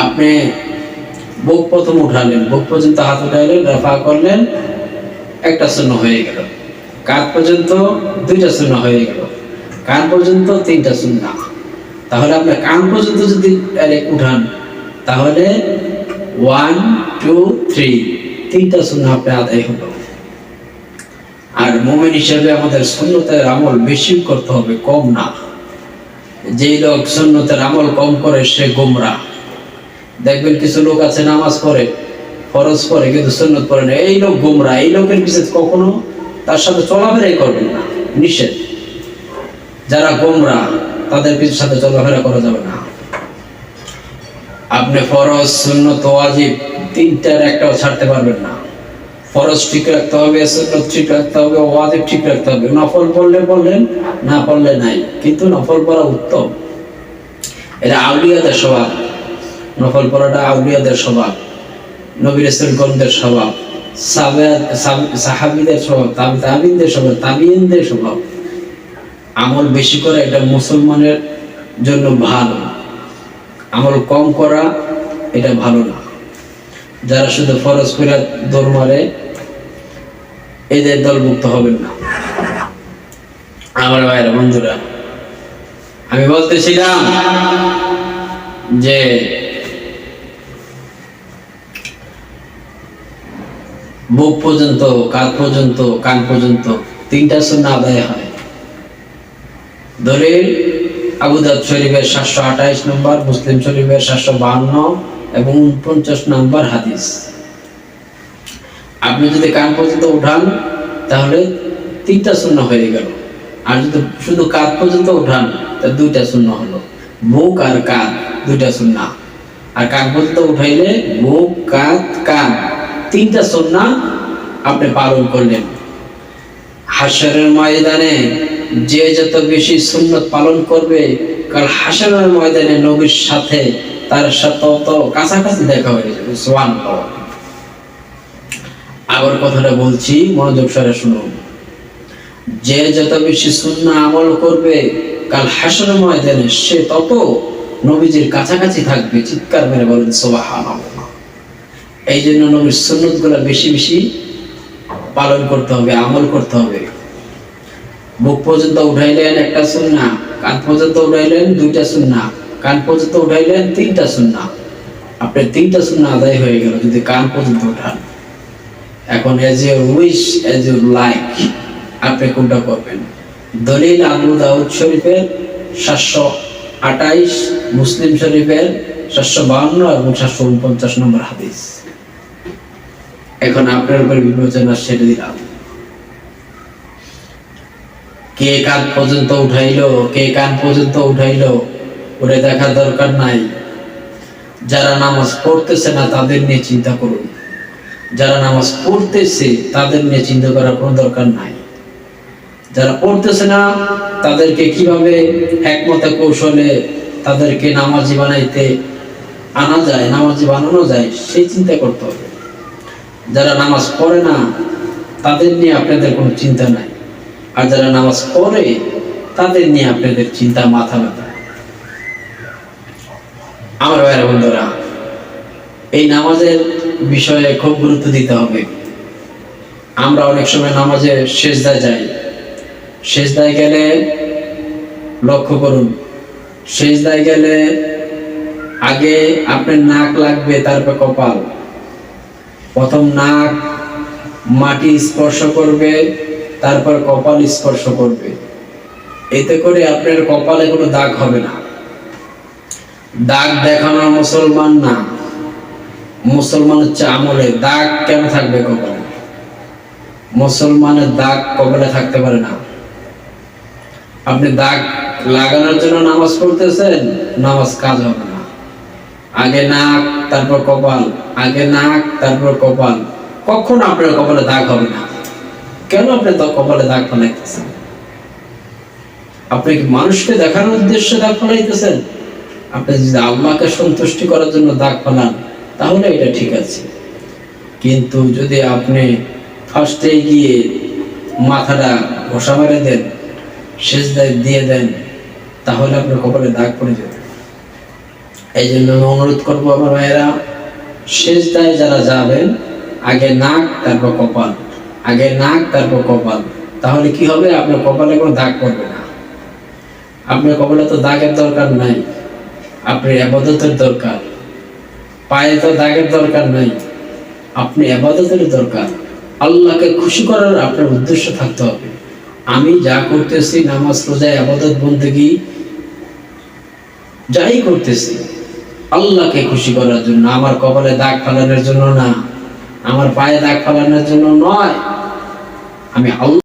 আপনি বুক প্রথম উঠালেন, বুক পর্যন্ত হাত উঠাইলেন, রাফা করলেন, একটা শূন্য হয়ে গেল। কাঁধ পর্যন্ত দুইটা শূন্য হয়ে গেল। কান পর্যন্ত তিনটা শূন্য। তাহলে আপনি কান পর্যন্ত যদি উঠান, তাহলে ওয়ান টু থ্রি তিনটা শূন্য আপনি আদায় হলো। আর মোমেন হিসেবে আমাদের সুন্নতের আমল বেশি করতে হবে, কম না। যেই লোক সুন্নতের আমল কম করে, সে গোমরা। দেখবেন কিছু লোক আছে নামাজ পড়ে, ফরজ পড়ে, কিন্তু সুন্নত পড়ে না। এই লোক গোমরা, এই লোকের পিছিয়ে কখনো তার সাথে চলাফেরাই করবেন না, নিষেধ। যারা গোমরা, তাদের পিছু সাথে চলাফেরা করা যাবে না। আপনি ফরজ, সুন্নত, ওয়াজিব তিনটার একটাও ছাড়তে পারবেন না। ফরজ ঠিক রাখতে হবে, সুন্নত ঠিক রাখতে হবে, ওয়াজিব ঠিক রাখতে হবে। নফল পড়লে বললেন না পড়লে নাই। কিন্তু নফল পড়া উত্তম। এটা আউলিয়াদের স্বভাব। নফল পড়াটা আউলিয়াদের স্বভাব, নবীর গন্ধের স্বভাব সাবে- সাব- সাহাবীদের স্বভাব তাবিনদের স্বভাব তাবিনদের স্বভাব। আমল বেশি করা এটা মুসলমানের জন্য ভালো। আমল কম করা এটা ভালো না। যারা শুধু ফরজ করে দৌড় মারে, এদের দলভুক্ত হবেন না। আমার ভাইয়েরা, বন্ধুরা, আমি বলতেছিলাম যে বুক পর্যন্ত, কাঁধ পর্যন্ত, কান পর্যন্ত তিনটা শূন্য আদায় হয়। দলিল আবুদাব শরীফের সাতশো আঠাইশ নম্বর, মুসলিম শরীফের সাতশো বাহান্ন এবং উনপঞ্চাশ নম্বর হাদিস। আপনি যদি কান পর্যন্ত উঠান, তাহলে তিনটা শূন্য হয়ে গেল। আর যদি শুধু কাঁধ পর্যন্ত উঠান, তা দুইটা শূন্য হলো। বুক আর কাঁধ, দুইটা শূন্য। আর কান পর্যন্ত উঠাইলে বুক, কাঁধ, কান। তিনটা শূন্য আপনি পালন করলেন। হাসরের ময়দানে যে যত বেশি সুন্নত পালন করবে কাল হাসরের ময়দানে নবীর সাথে তার সাথে তত কাছাকাছি দেখা হয়ে যাবে সোয়ান আবার কথাটা বলছি, মনোযোগ সরে শুনুন। যে যত বেশি শূন্য আমল করবে, কাল হাসরের ময়দানে সে তত নবীজির কাছাকাছি থাকবে, চিৎকার মেরে বলেন সোবাহান এই জন্য নবীর সুন্নত বেশি বেশি পালন করতে হবে, আমল করতে হবে। বুক পর্যন্ত উঠাইলেন একটা সুন্না কান পর্যন্ত উঠাইলেন দুইটা সুন্না কান পর্যন্ত উঠাইলেন তিনটা সুন্না আপনার তিনটা সুন্না আদায় হয়ে গেল যদি কান পর্যন্ত উঠান। এখন as your wish as your like আপনি কোনটা করবেন? দলিল আবু দাউদ শরীফের সাতশো আঠাইশ, মুসলিম শরীফের সাতশো বাহান্ন এবং সাতশো উনপঞ্চাশ নম্বর হাদিস। এখন আপনার উপর বিবেচনা সেরে দিলাম কে কান পর্যন্ত উঠাইলো, কে কান পর্যন্ত উঠাইলো, ওরে দেখার দরকার নাই। যারা নামাজ পড়তেছে না, তাদের নিয়ে চিন্তা করুন। যারা নামাজ পড়তেছে, তাদের নিয়ে চিন্তা করার কোনো দরকার নাই। যারা পড়তেছে না, তাদেরকে কীভাবে একমত কৌশলে তাদেরকে নামাজি বানাইতে আনা যায়, নামাজি বানানো যায়, সেই চিন্তা করতে হবে। যারা নামাজ পড়ে না, তাদের নিয়ে আপনাদের কোনো চিন্তা নাই। আর যারা নামাজ পড়ে, তাদের নিয়ে আপনাদের চিন্তা মাথা ব্যথা। আমার ভাইয়ের বন্ধুরা, এই নামাজের বিষয়ে খুব গুরুত্ব দিতে হবে। আমরা অনেক সময় নামাজে শেষদায় যাই। শেষদায় গেলে লক্ষ্য করুন শেষদায় গেলে আগে আপনার নাক লাগবে, তারপর কপাল। প্রথম নাক মাটি স্পর্শ করবে, তারপর কপাল স্পর্শ করবে। এতে করে আপনার কপালে কোনো দাগ হবে না। দাগ দেখানো মুসলমান না। মুসলমান হচ্ছে আমলে দাগ কেন থাকবে কপালে? মুসলমানের দাগ কপালে থাকতে পারে না। আপনি দাগ লাগানোর জন্য নামাজ পড়তেছেন, নামাজ কাজ হবে আগে নাক, তারপর কপাল। আগে নাক, তারপর কপাল। কখন আপনার কপালে দাগ হবে না। কেন আপনি কপালে দাগ ফেলাইতেছেন আপনি কি মানুষকে দেখানোর উদ্দেশ্যে দাগ ফেলাইতেছেন আপনি যদি আল্লাহকে সন্তুষ্টি করার জন্য দাগ ফেলান তাহলে এটা ঠিক আছে। কিন্তু যদি আপনি ফার্স্টে গিয়ে মাথাটা ঘষা মেরে দেন শেষ দিয়ে দেন, তাহলে আপনার কপালে দাগ পড়ে যাবে। এই জন্য আমি অনুরোধ করব আমার ভাইয়েরা শেষ দায় যারা যাবেন, আগে নাক, তারপর কপাল। আগে নাক, তারপর কপাল। তাহলে কি হবে? আপনার কপালে কোনো দাগ পড়বে না। আপনার কপালে তো দাগের দরকার নাই। আপনি আবাদতের দরকার। পায়ে তো দাগের দরকার নাই। আপনি আবাদতের দরকার। আল্লাহকে খুশি করার আপনার উদ্দেশ্য থাকতে হবে। আমি যা করতেছি, নামাজ রোজা আবাদত, বন্দেগী, যাই করতেছি। আল্লাহকে খুশি করার জন্য, আমার কপালে দাগ ফেলানোর জন্য না, আমার পায়ে দাগ ফেলানোর জন্য নয়। আমি আল্লাহ